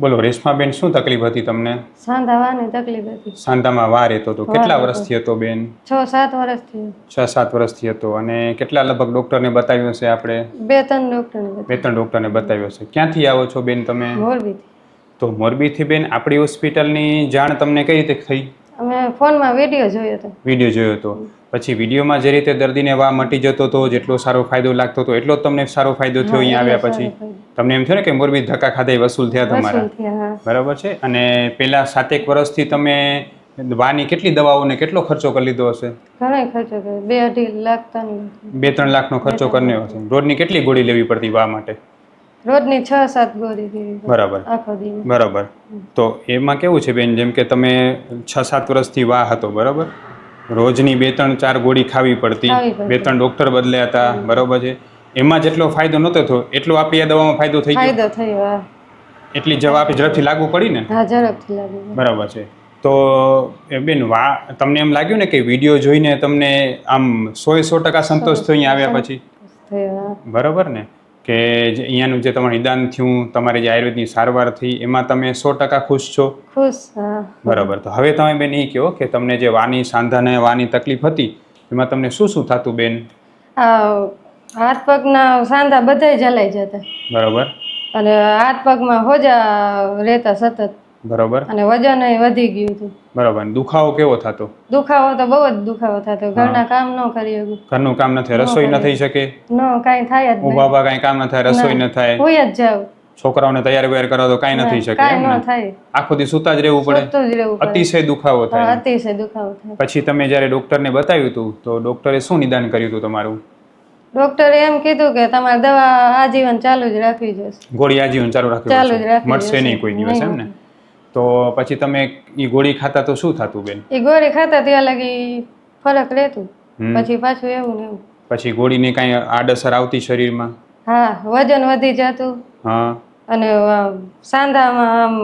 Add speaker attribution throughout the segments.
Speaker 1: બોલો રેશમાબેન શું તકલીફ હતી તમને?
Speaker 2: સાંધાવાની તકલીફ હતી.
Speaker 1: સાંધામાં વાર હતો તો કેટલા વર્ષથી હતો બેન?
Speaker 2: છ સાત વર્ષથી
Speaker 1: છ સાત વર્ષથી હતો. અને કેટલા લગભગ ડોક્ટરને બતાવ્યો હશે આપણે?
Speaker 2: બે ત્રણ ડોક્ટરને
Speaker 1: બે ત્રણ ડોક્ટરને બતાવ્યો છે ક્યાંથી આવો છો બેન તમે?
Speaker 2: મોરબીથી.
Speaker 1: તો મોરબીથી બેન આપણી હોસ્પિટલની જાણ તમને કઈ રીતે થઈ?
Speaker 2: અમે ફોનમાં વીડિયો જોયો હતો.
Speaker 1: વીડિયો જોયો હતો. પછી વિડીયોમાં જે રીતે દર્દીને વા મટી જતો હતો જેટલો સારો ફાયદો લાગતો હતો એટલો તમને સારો ફાયદો થયો અહીંયા આવ્યા પછી. તમને એમ થયું ને કે મોરબી ધક્કા ખાધા વસૂલ થયા તમારા. બરાબર છે? અને પેલા સાતેક વર્ષથી તમે વાની કેટલી દવાઓને કેટલો ખર્ચો કરી લીધો હશે?
Speaker 2: ઘણો ખર્ચો કર્યો. બે અઢી લાખ ત્રણ
Speaker 1: બે ત્રણ લાખનો ખર્ચો કર્યો હશે. રોજની કેટલી ગોળી લેવી પડતી વા માટે?
Speaker 2: રોજની છ સાત ગોળી પીવી
Speaker 1: બરાબર.
Speaker 2: આખો દિવસ.
Speaker 1: બરાબર. તો એમાં કેવું છે બેન? જેમ કે તમે છ સાત વર્ષથી વાહ હતો બરાબર? રોજની બે ત્રણ ચાર ગોળી ખાવી પડતી. બે ત્રણ ડોક્ટર બદલ્યા હતા બરાબર છે? એમાં જેટલો ફાયદો નહોતો થયો એટલો આપી આ દવામાં ફાયદો થઈ ગયો?
Speaker 2: ફાયદો થયો
Speaker 1: એટલી જવા આપી ઝડપથી લાગુ પડી ને?
Speaker 2: હા ઝડપથી લાગુ
Speaker 1: બરાબર છે. તો એ બેન વા તમને એમ લાગ્યું ને કે વીડિયો જોઈને તમને આમ સો સો ટકા સંતોષ થયો આવ્યા પછી? બરાબર ને? કે અહીંયાનું જે તમારું નિદાન થયું તમારી જે આયુર્વેદની સારવાર થઈ એમાં તમે સો ટકા ખુશ છો?
Speaker 2: ખુશ
Speaker 1: બરાબર. તો હવે તમે બેન એ કહો કે તમને જે વાની સાંધાને વાની તકલીફ હતી એમાં તમને શું શું થતું બેન?
Speaker 2: આ હાથ પગના સાંધા બધાય જલાઈ જતા.
Speaker 1: બરાબર.
Speaker 2: અને હાથ પગમાં હોજા રહેતા સતત.
Speaker 1: બરાબર?
Speaker 2: અને વજન વધી ગયું હતું.
Speaker 1: બરોબર. દુખાવો કેવો થતો?
Speaker 2: દુખાવો તો બહુ જ દુખાવો થતો. ઘરના કામ ન કરી શકું.
Speaker 1: ઘરનું કામ ન થાય રસોઈ ન થઈ શકે?
Speaker 2: ન કાંઈ થાય જ
Speaker 1: ઊભા ઊભા કાંઈ કામ ન થાય રસોઈ ન. થાય.
Speaker 2: હોય જ જાવ.
Speaker 1: છોકરાઓને તૈયાર વૈયાર કરો તો કાંઈ ન થઈ શકે
Speaker 2: કાંઈ
Speaker 1: ન?
Speaker 2: થાય.
Speaker 1: આખો દી સુતા જ રહેવું પડે. અતિશય દુખાવો થાય.
Speaker 2: અતિશય દુખાવો થાય.
Speaker 1: પછી તમે જ્યારે ડોક્ટરને બતાવ્યું હતું તો ડોક્ટરે શું નિદાન કર્યું હતું તમારું?
Speaker 2: ડોક્ટરે એમ કીધું કે તમારે દવા આજીવન ચાલુ જ રાખવી જોઈએ
Speaker 1: ગોળી આજીવન ચાલુ રાખવી
Speaker 2: ચાલુ જ રાખવી
Speaker 1: મળશે. નહીં કોઈ દિવસ એમ ને? તો પછી તમે એ ગોળી ખાતા તો શું થતું બેન?
Speaker 2: એ ગોળી ખાતા ત્યાં લગી ફરક રહેતું. પછી પાછું એવું ને એવું.
Speaker 1: પછી ગોળીની કાંઈ આડઅસર આવતી શરીરમાં?
Speaker 2: હા વજન વધી જતું.
Speaker 1: હા.
Speaker 2: અને સાંધામાં આમ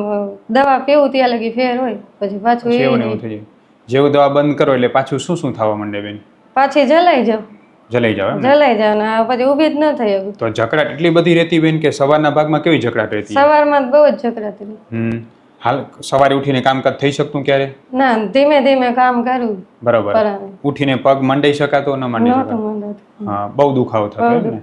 Speaker 2: દવા પીવું ત્યાં લગી ફેર હોય. પછી પાછું
Speaker 1: એવું ને એવું થઈ જાય. જેવું દવા બંધ કરો એટલે પાછું શું શું થવા માંડે બેન?
Speaker 2: પાછી જલાઈ જાવ.
Speaker 1: જલાઈ જાવ
Speaker 2: જલાઈ જાવ ને પછી ઊભી જ ન થઈ
Speaker 1: તો જકડાટ એટલી બધી રહેતી બેન કે સવારના ભાગમાં કેવી જકડાટ રહેતી?
Speaker 2: સવારમાં બહુ જ જકડાટ.
Speaker 1: હમ. હાલ સવારે ઉઠીને કામકાજ થઈ શકતું ક્યારે?
Speaker 2: ના ધીમે ધીમે કામ કરું.
Speaker 1: બરાબર. ઉઠીને પગ મંડાઈ શકાતો ન મંડાઈ શકાતો? હા બહુ દુખાવો થતો ને?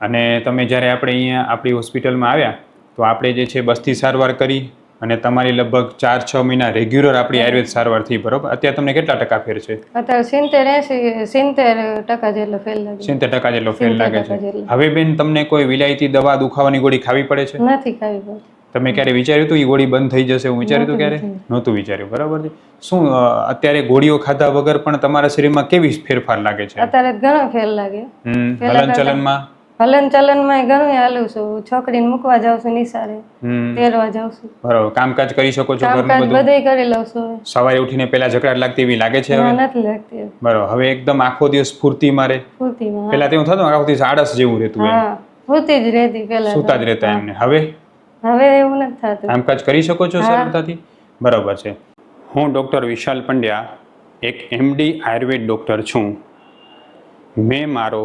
Speaker 1: અને તમે જ્યારે આપણે અહીંયા આપણી હોસ્પિટલમાં આવ્યા તો આપણે જે છે બસ્તી સારવાર કરી અને તમારી લગભગ ચાર છ મહિના રેગ્યુલર આપણી આયુર્વેદ સારવાર થઈ બરોબર? અત્યારે તમને કેટલા ટકા ફેર છે?
Speaker 2: અત્યારે સિત્તેર એસી સિત્તેર ટકા જેટલો ફેલ લાગે.
Speaker 1: સિત્તેર ટકા જેટલો ફેર લાગે છે. હવે બેન તમને કોઈ વિલાયતી દવા દુખાવાની ગોળી ખાવી પડે છે?
Speaker 2: નથી ખાવી પડતી.
Speaker 1: તમે ક્યારે વિચાર્યું હતું એ ગોળી બંધ થઈ જશે હું વિચાર્યું હતું ક્યારે? નહોતું વિચાર્યું બરાબર છે? શું અત્યારે ગોળીઓ ખાધા વગર પણ તમારા શરીરમાં કેવી ફેરફાર લાગે છે?
Speaker 2: અત્યારે ઘણો ફેર લાગે.
Speaker 1: હલન ચલનમાં
Speaker 2: હલન ચલનમાં ઘણું હાલું છું. છોકરીને મૂકવા જાઉં છું નિસારે તેરવા જાઉં છું.
Speaker 1: બરાબર કામકાજ કરી શકો છો ઘરનું
Speaker 2: કામકાજ
Speaker 1: બધું
Speaker 2: કરી લઉં છું.
Speaker 1: સવારે ઉઠીને પેલા ઝકડાટ લાગતી એવી લાગે છે હવે?
Speaker 2: નથી લાગતી.
Speaker 1: બરાબર હવે એકદમ આખો દિવસ સ્ફૂર્તિ મારે?
Speaker 2: પૂરતીમાં
Speaker 1: પેલા તેવું થતું આખો દિવસ આળસ જેવું રહેતું એમ?
Speaker 2: હા પૂરતી જ રહેતી પેલા.
Speaker 1: સુતા જ રહેતા એમને. હવે?
Speaker 2: હવે એવું નથી થતું.
Speaker 1: કામકાજ કરી શકો છો. સરળતાથી? બરાબર છે. હું ડૉક્ટર વિશાલ પંડ્યા એક એમડી આયુર્વેદ ડૉક્ટર છું. મેં મારો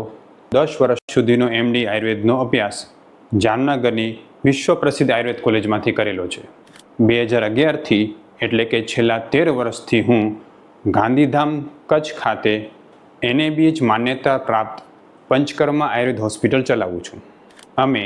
Speaker 1: દસ વર્ષ સુધીનો એમડી આયુર્વેદનો અભ્યાસ જામનગરની વિશ્વ પ્રસિદ્ધ આયુર્વેદ કોલેજમાંથી કરેલો છે. બે હજાર અગિયારથી એટલે કે છેલ્લા તેર વર્ષથી હું ગાંધીધામ કચ્છ ખાતે એનએબીએચ માન્યતા પ્રાપ્ત પંચકર્મા આયુર્વેદ હોસ્પિટલ ચલાવું છું. અમે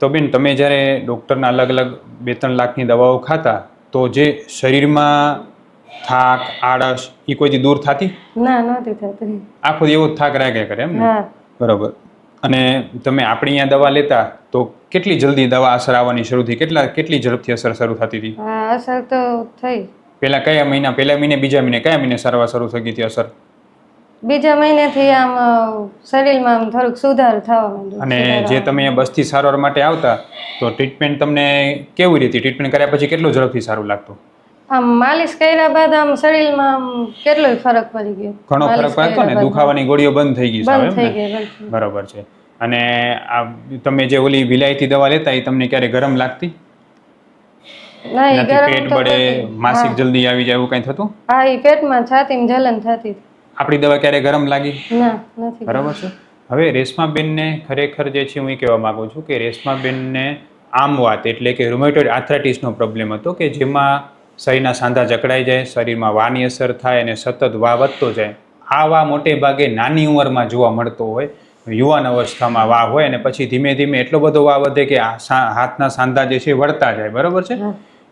Speaker 1: તો બેન તમે જ્યારે ડૉક્ટરના અલગ અલગ બે ત્રણ લાખની દવાઓ ખાતા તો જે શરીરમાં થાક આળસ એ કોઈથી દૂર થતી?
Speaker 2: ના નહોતી થતી.
Speaker 1: આખો એવો જ થાક રાખ્યા કરે એમ ને? બરાબર. અને તમે આપણી અહીંયા દવા લેતા તો કેટલી જલ્દી દવા અસર આવવાની શરૂ થઈ? કેટલા કેટલી ઝડપથી અસર શરૂ થતી હતી?
Speaker 2: અસર તો થઈ.
Speaker 1: પહેલા કયા મહિના પહેલા મહિને બીજા મહિને કયા મહિને સારવાર શરૂ થઈ ગઈ હતી અસર?
Speaker 2: બીજા મહિનેથી આમ શરીરમાં આમ થોડુંક સુધાર થવા માંડ્યો
Speaker 1: અને જે તમે બસથી સારવાર માટે આવતા તો ટ્રીટમેન્ટ તમને કેવી રીતે? ટ્રીટમેન્ટ કર્યા પછી કેટલું ઝડપથી સારું લાગતું?
Speaker 2: આમ માલિશ કર્યા બાદ આમ શરીરમાં આમ કેટલો ફરક પડી ગયો.
Speaker 1: ઘણો ફરક પડતો ને દુખાવાની ગોળીઓ બંધ થઈ ગઈ
Speaker 2: બંધ થઈ ગઈ.
Speaker 1: બરાબર છે. અને આ તમે જે ઓલી વિલાયતી દવા લેતા એ તમને ક્યારે ગરમ લાગતી? નહીં
Speaker 2: ગરમ
Speaker 1: પેટ બળે માસિક જલ્દી આવી જાય એવું કઈ થતું?
Speaker 2: હા એ પેટમાં છાતીમાં જલન થતી.
Speaker 1: આપણી દવા ક્યારે ગરમ લાગી?
Speaker 2: ના નથી
Speaker 1: બરાબર છે? હવે રેશમાબેનને ખરેખર જે છે હું એ કહેવા માગું છું કે રેશમાબેનને આમ વાત એટલે કે રૂમેટોઇડ આર્થરાઇટિસનો પ્રોબ્લેમ હતો કે જેમાં શરીરના સાંધા જકડાઈ જાય શરીરમાં વાની અસર થાય અને સતત વા વધતો જાય. આ વા મોટે ભાગે નાની ઉંમરમાં જોવા મળતો હોય યુવાન અવસ્થામાં વા હોય અને પછી ધીમે ધીમે એટલો બધો વા વધે કે હાથના સાંધા જે છે વળતા જાય. બરાબર છે.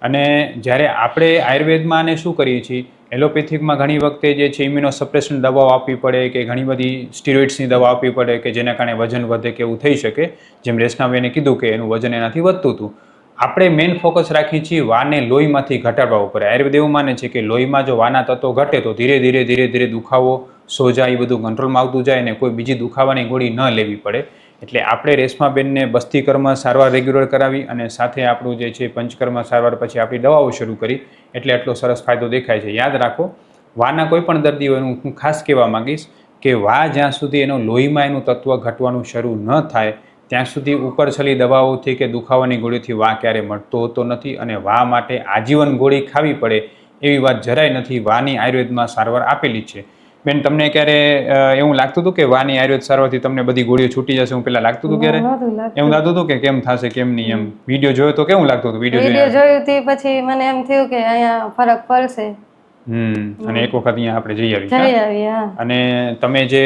Speaker 1: અને જ્યારે આપણે આયુર્વેદમાં આને શું કરીએ છીએ, એલોપેથિકમાં ઘણી વખતે જે છે, ઇમ્યુનો સપ્રેશન દવાઓ આપવી પડે કે ઘણી બધી સ્ટીરોઇડ્સની દવા આપવી પડે કે જેના કારણે વજન વધે કે એવું થઈ શકે. જેમ રેશનાબેને કીધું કે એનું વજન એનાથી વધતું હતું. આપણે મેઇન ફોકસ રાખીએ છીએ વાને લોહીમાંથી ઘટાડવા ઉપર. આયુર્વેદ એવું માને છે કે લોહીમાં જો વાના તત્વો ઘટે તો ધીરે ધીરે ધીરે ધીરે દુખાવો, સોજા એ બધું કંટ્રોલમાં આવતું જાય અને કોઈ બીજી દુખાવાની ગોળી ન લેવી પડે. એટલે આપણે રેશમાબેનને બસ્તીકર્મ સારવાર રેગ્યુલર કરાવી અને સાથે આપણું જે છે પંચકર્મ સારવાર પછી આપણી દવાઓ શરૂ કરી. એટલે આટલો સરસ ફાયદો દેખાય છે. યાદ રાખો, વાના કોઈ પણ દર્દી હું ખાસ કહેવા માંગીશ કે વા જ્યાં સુધી એનો લોહીમાં એનું તત્વ ઘટવાનું શરૂ ન થાય, ત્યાં સુધી ઉપર છલી દવાઓથી કે દુખાવાની ગોળીથી વા ક્યારે મળતો હોતો નથી અને વા માટે આજીવન ગોળી ખાવી પડે એવી વાત જરાય નથી. વાની આયુર્વેદમાં સારવાર આપેલી છે. બેન તમને ક્યારે એવું લાગતું હતું કે વાની આયુર્વેદ સારવારથી તમને બધી ગોળીઓ છૂટી જશે? હું પેલા લાગતું હતું ક્યારે? એવું લાગતું. હતું કે કેમ થશે કેમ નહીં એમ? વીડિયો જોયો તો કેવું લાગતું હતું? વીડિયો
Speaker 2: જોયું? તે પછી મને એમ થયું કે અહીંયા ફરક પડશે.
Speaker 1: હમ અને એક વખત અહીંયા આપણે જઈ આવી અને તમે જે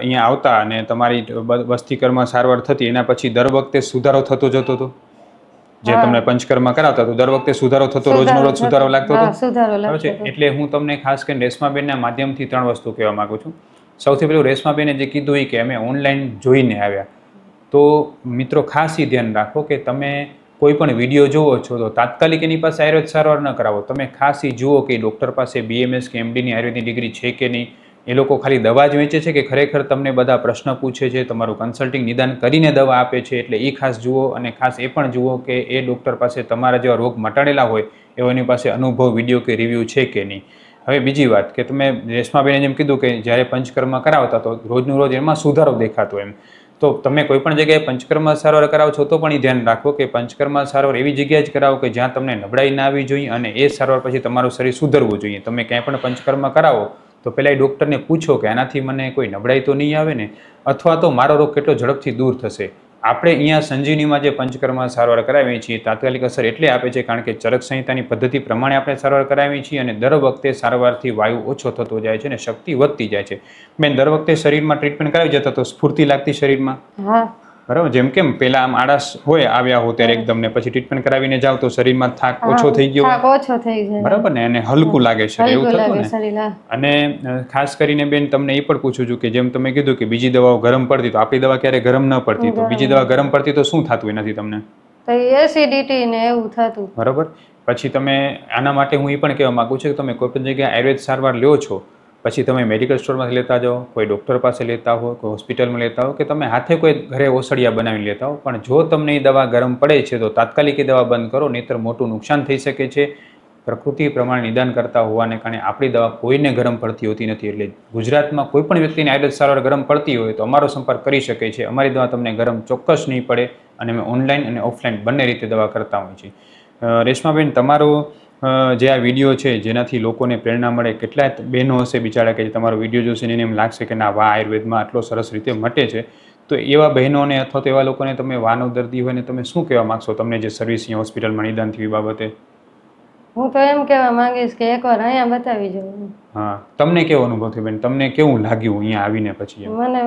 Speaker 1: અહીંયા આવતા અને તમારી બસ્તીકર્મ સારવાર થતી એના પછી દર વખતે સુધારો થતો જતો હતો? જે તમને પંચકર્મ કરાવતા તો દર વખતે સુધારો થતો રોજનો રોજ સુધારો લાગતો હતો?
Speaker 2: સુધારો
Speaker 1: છે. એટલે હું તમને ખાસ કરીને રેશમાબેનના માધ્યમથી ત્રણ વસ્તુ કહેવા માંગુ છું. સૌથી પહેલું રેશમાબેને જે કીધું એ કે અમે ઓનલાઈન જોઈને આવ્યા. તો મિત્રો ખાસ એ ધ્યાન રાખો કે તમે કોઈ પણ વીડિયો જુઓ છો તો તાત્કાલિક એની પાસે આયુર્વેદ સારવાર ન કરાવો. તમે ખાસ એ જુઓ કે ડૉક્ટર પાસે બીએમએસ કે એમડીની આયુર્વેદની ડિગ્રી છે કે નહીં. એ લોકો ખાલી દવા જ વેચે છે કે ખરેખર તમને બધા પ્રશ્ન પૂછે છે, તમારું કન્સલ્ટિંગ નિદાન કરીને દવા આપે છે, એટલે એ ખાસ જુઓ અને ખાસ એ પણ જુઓ કે એ ડૉક્ટર પાસે તમારા જેવા રોગ મટાડેલા હોય, એવો એની પાસે અનુભવ વીડિયો કે રિવ્યૂ છે કે નહીં. હવે બીજી વાત કે તમે રેશમાબેને જેમ કીધું કે જ્યારે પંચકર્મ કરાવતા તો રોજનું રોજ એમાં સુધારો દેખાતો એમ. તો તમે કોઈ પણ જગ્યાએ પંચકર્મ સારવાર કરાવો છો તો પણ એ ધ્યાન રાખો કે પંચકર્મ સારવાર એવી જગ્યાએ જ કરાવો કે જ્યાં તમને નબળાઈ ના આવી જોઈએ અને એ સારવાર પછી તમારું શરીર સુધરવું જોઈએ. તમે ક્યાંય પણ પંચકર્મ કરાવો તો પહેલાં એ ડૉક્ટરને પૂછો કે આનાથી મને કોઈ નબળાઈ તો નહીં આવે ને? અથવા તો મારો રોગ કેટલો ઝડપથી દૂર થશે? આપણે અહીંયા સંજીવનીમાં જે પંચકર્મા સારવાર કરાવીએ છીએ, તાત્કાલિક અસર એટલે આપે છે કારણ કે ચરક સંહિતાની પદ્ધતિ પ્રમાણે આપણે સારવાર કરાવીએ છીએ અને દર વખતે સારવારથી વાયુ ઓછો થતો જાય છે અને શક્તિ વધતી જાય છે. બેન, દર વખતે શરીરમાં ટ્રીટમેન્ટ કરાવી જતા તો સ્ફૂર્તિ લાગતી શરીરમાં?
Speaker 2: હા.
Speaker 1: બરાબર? જેમ કેમ પેલા આમ આળસ હોય આવ્યા હો ત્યારે એકદમ ને પછી ટ્રીટમેન્ટ કરાવીને જાવ તો શરીરમાં થાક ઓછો થઈ ગયો.
Speaker 2: ઓછો થઈ જાય.
Speaker 1: બરાબર ને? અને હલકું લાગે છે એવું થતું ને? અને ખાસ કરીને બેન તમને એ પણ પૂછું છું કે જેમ તમે કીધું કે બીજી દવાઓ ગરમ પડતી તો આપણી દવા ક્યારે ગરમ ન પડતી તો બીજી દવા ગરમ પડતી તો શું થતું એનાથી તમને?
Speaker 2: તો એસિડિટી ને એવું થતું.
Speaker 1: બરાબર? પછી તમે આના માટે હું એ પણ કહેવા માંગુ છું કે તમે કોઈ પણ જગ્યાએ આયુર્વેદ સારવાર લ્યો છો પછી તમે મેડિકલ સ્ટોરમાંથી લેતા જાઓ, કોઈ ડૉક્ટર પાસે લેતા હો કોઈ હોસ્પિટલમાં લેતા હો કે તમે હાથે કોઈ ઘરે ઓસડિયા બનાવી લેતા હો, પણ જો તમને એ દવા ગરમ પડે છે, તો તાત્કાલિક એ દવા બંધ કરો, નહીંતર મોટું નુકસાન થઈ શકે છે. પ્રકૃતિ પ્રમાણે નિદાન કરતા હોવાને કારણે આપણી દવા કોઈને ગરમ પડતી હોતી નથી, એટલે ગુજરાતમાં કોઈ પણ વ્યક્તિને આયુર્વેદ સારવાર ગરમ પડતી હોય તો અમારો સંપર્ક કરી શકે છે. અમારી દવા તમને ગરમ ચોક્કસ નહીં પડે અને અમે ઓનલાઈન અને ઓફલાઈન બંને રીતે દવા કરતા હોઈએ છીએ. રેશમાબેન, તમારો જે આ વીડિયો છે જેનાથી લોકોને પ્રેરણા મળે કેટલાય બહેનો હશે બિચારા કે જે તમારો વીડિયો જોશે ને એને એમ લાગશે કે ના વા આયુર્વેદમાં આટલો સરસ રીતે મટે છે. તો એવા બહેનોને અથવા તો એવા લોકોને તમે વાનો દર્દી હોય ને તમે શું કહેવા માગશો તમને જે સર્વિસ અહીંયા હોસ્પિટલમાં નિદાન થયું બાબતે?
Speaker 2: હું તો એમ કહેવા માંગીશ કે એકવાર અહીંયા બતાવી જવું
Speaker 1: હા તમને કેવો અનુભવ થયો બેન? તમને કેવું લાગ્યું અહીંયા આવીને પછી
Speaker 2: મને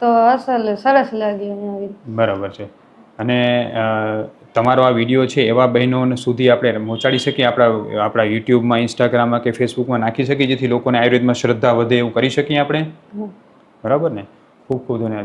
Speaker 2: તો અસલ સરસ લાગ્યું અહીંયા
Speaker 1: બરાબર છે. અને તમારો આ વીડિયો છે એવા બહેનોને સુધી આપણે પહોંચાડી શકીએ આપણા આપણા યુટ્યુબમાં ઇન્સ્ટાગ્રામમાં કે ફેસબુકમાં નાખી શકીએ જેથી લોકોને આયુર્વેદમાં શ્રદ્ધા વધે એવું કરી શકીએ આપણે? બરાબર ને? ખૂબ ખૂબ ધન્યવાદ.